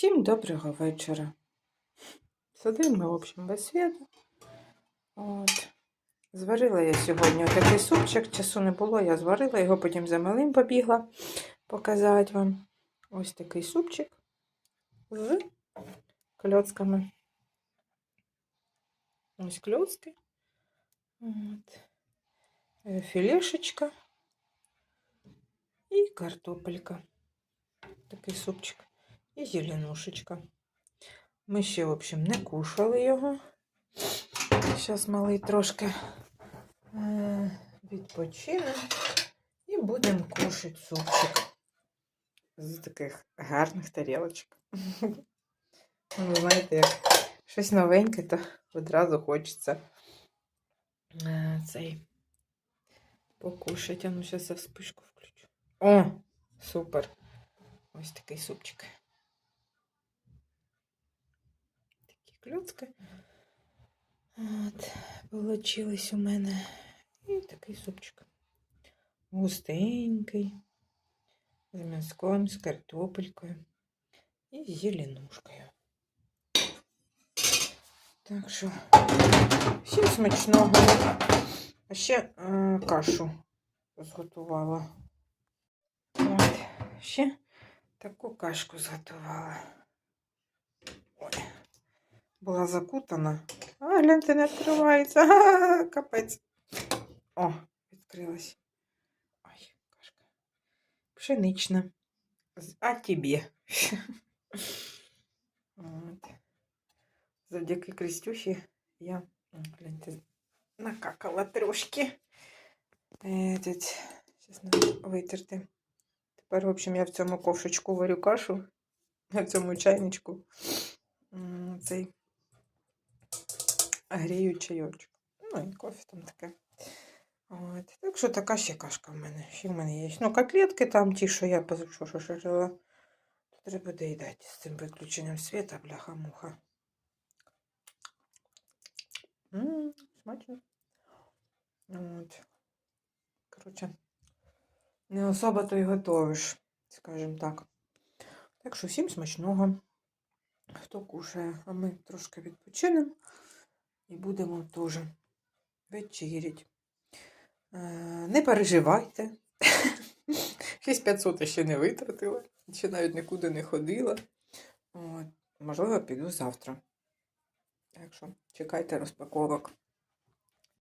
Всім доброго вечора. Сидимо ми, в общем, без світу. От. Зварила я сьогодні такий супчик, часу не було, я зварила його, потім за малим побігла показати вам. Ось такий супчик з кльоцками. Ось кльоцки. От. Е, Філешечка і картопелька. Такий супчик. І зеленушечка. Ми ще, в общем, не кушали його. Зараз малий трошки е, відпочине. І будемо кушати супчик з таких гарних тарілочок. Ви знаєте, як щось новеньке, то одразу хочеться е, цей покушати. А ну, зараз я вспишку включу. О, супер! Ось такий супчик. Кльоцки. От, получилось у мене. І такий супчик. Густенький. З м'язком, з картопелькою і зеленушкою. Так що, всім смачного. А ще е, кашу зготувала. От, ще таку кашку зготувала. Була закутана. А, гляньте, не відкривається. Ага, капець. О, відкрилась. Ой, кашка. Пшенична. А. От. Завдяки Крістюші я, гляньте, накакала трошки. Е, зараз треба витерти. Тепер, в общем, я в цьому ковшичку варю кашу. На цьому чайничку. Цей грію чайочок. Ну, і кофе там таке. От. Так що така ще кашка в мене. Ще в мене є. Ну, котлетки там ті, що я позавчора жарила. Треба доїдати з цим виключенням світа, бляха-муха. М, Смачно. От. Коротше, не особо то й готовиш, скажімо так. Так що всім смачного, хто кушає, а ми трошки відпочинемо і будемо теж вечерять. Е, Не переживайте. 6500 я ще не витратила, ще навіть нікуди не ходила. От. Можливо, піду завтра. Так що чекайте розпаковок.